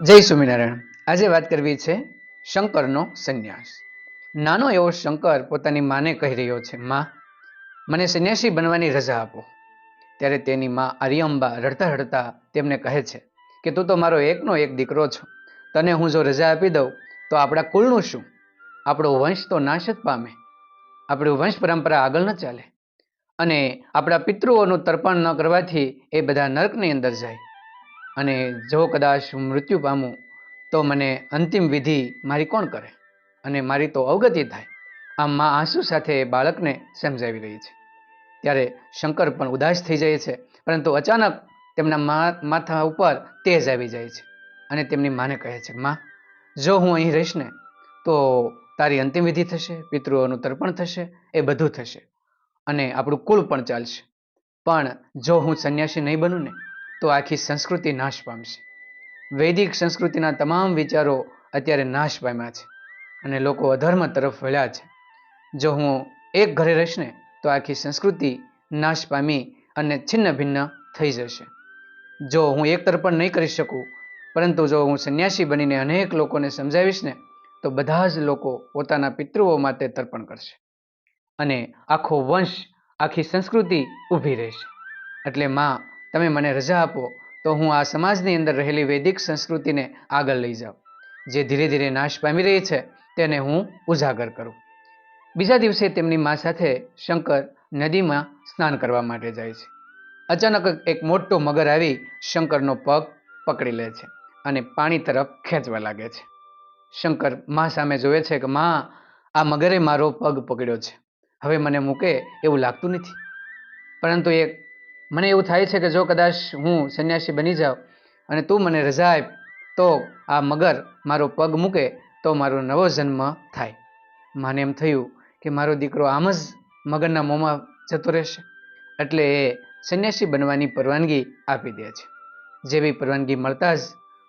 જય સ્વામિનારાયણ. આજે વાત કરવી છે શંકરનો સંન્યાસ. નાનો એવો શંકર પોતાની માને કહી રહ્યો છે, માં, મને સંન્યાસી બનવાની રજા આપો. ત્યારે તેની માં આર્યંબા રડતા રડતા તેમને કહે છે કે, તું તો મારો એકનો એક દીકરો છો. તને હું જો રજા આપી દઉં, તો આપણા કુળનું શું? આપણો વંશ તો નાશ જ પામે. આપણી વંશ પરંપરા આગળ ન ચાલે. અને આપણા પિતૃઓનું તર્પણ ન કરવાથી એ બધા નર્કની અંદર જાય. અને જો કદાચ હું મૃત્યુ પામું, તો મને અંતિમ વિધિ મારી કોણ કરે? અને મારી તો અવગતિ થાય. આમ મા આંસુ સાથે બાળકને સમજાવી રહી છે. ત્યારે શંકર પણ ઉદાસ થઈ જાય છે, પરંતુ અચાનક તેમના માથા ઉપર તેજ આવી જાય છે. અને તેમની માને કહે છે, માં, જો હું અહીં રહીશ ને, તો તારી અંતિમ વિધિ થશે પિતૃઓનું તર્પણ થશે, એ બધું થશે. અને આપણું કુળ પણ ચાલશે. પણ જો હું સંન્યાસી નહીં બનું ને તો આખી સંસ્કૃતિ નાશ પામશે. વૈદિક સંસ્કૃતિના તમામ વિચારો અત્યારે નાશ પામ્યા છે અને લોકો અધર્મ તરફ વળ્યા છે. જો હું એક ઘરે રહીશ ને, તો આખી સંસ્કૃતિ નાશ પામી અને છિન્ન ભિન્ન થઈ જશે. જો હું એક તર્પણ નહીં કરી શકું, પરંતુ જો હું સંન્યાસી બનીને અનેક લોકોને સમજાવીશ ને, તો બધા જ લોકો પોતાના પિતૃઓ માટે તર્પણ કરશે અને આખો વંશ આખી સંસ્કૃતિ ઊભી રહેશે. એટલે માં તમે મને રજા આપો, તો હું આ સમાજની અંદર રહેલી વૈદિક સંસ્કૃતિને આગળ લઈ જાઉં, જે ધીરે ધીરે નાશ પામી રહી છે, તેને હું ઉજાગર કરું. બીજા દિવસે તેમની મા સાથે શંકર નદીમાં સ્નાન કરવા માટે જાય છે. અચાનક એક મોટો મગર આવી શંકરનો પગ પકડી લે છે અને પાણી તરફ ખેંચવા લાગે છે. શંકર મા સામે જોવે છે કે, મા, આ મગરે મારો પગ પકડ્યો છે. હવે મને મૂકે એવું લાગતું નથી. પરંતુ એક મને એવું થાય છે કે જો કદાચ હું સંન્યાસી બની જાઉં અને તું મને રજા આપ, તો આ મગર મારો પગ મૂકે, તો મારો નવો જન્મ થાય. માને એમ થયું કે મારો દીકરો આમ જ મગરના મોંમાં જતો રહેશે. એટલે એ સંન્યાસી બનવાની પરવાનગી આપી દે છે. જેવી પરવાનગી મળતા જ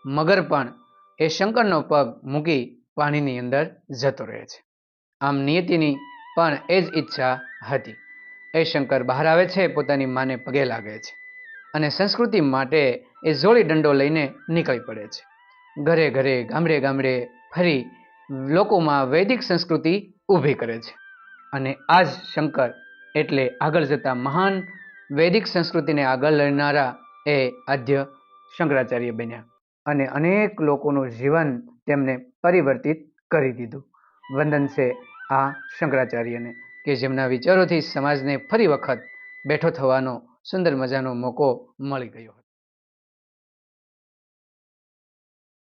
મગર પણ એ શંકરનો પગ મૂકી પાણીની અંદર જતો રહે છે. આમ નિયતિની પણ એ જ ઈચ્છા હતી. એ શંકર બહાર આવે છે, પોતાની માને પગે લાગે છે અને સંસ્કૃતિ માટે એ જોડી દંડો લઈને નીકળી પડે છે. ઘરે ઘરે, ગામડે ગામડે ફરી લોકોમાં વૈદિક સંસ્કૃતિ ઊભી કરે છે અને આ જ શંકર એટલે આગળ જતા મહાન વૈદિક સંસ્કૃતિને આગળ લડનારા એ આદ્ય શંકરાચાર્ય બન્યા અને અનેક લોકોનું જીવન તેમને પરિવર્તિત કરી દીધું. વંદન છે આ શંકરાચાર્યને. કે જેમના વિચારોથી સમાજને ફરી વખત બેઠો થવાનો સુંદર મજાનો મોકો મળી ગયો હતો.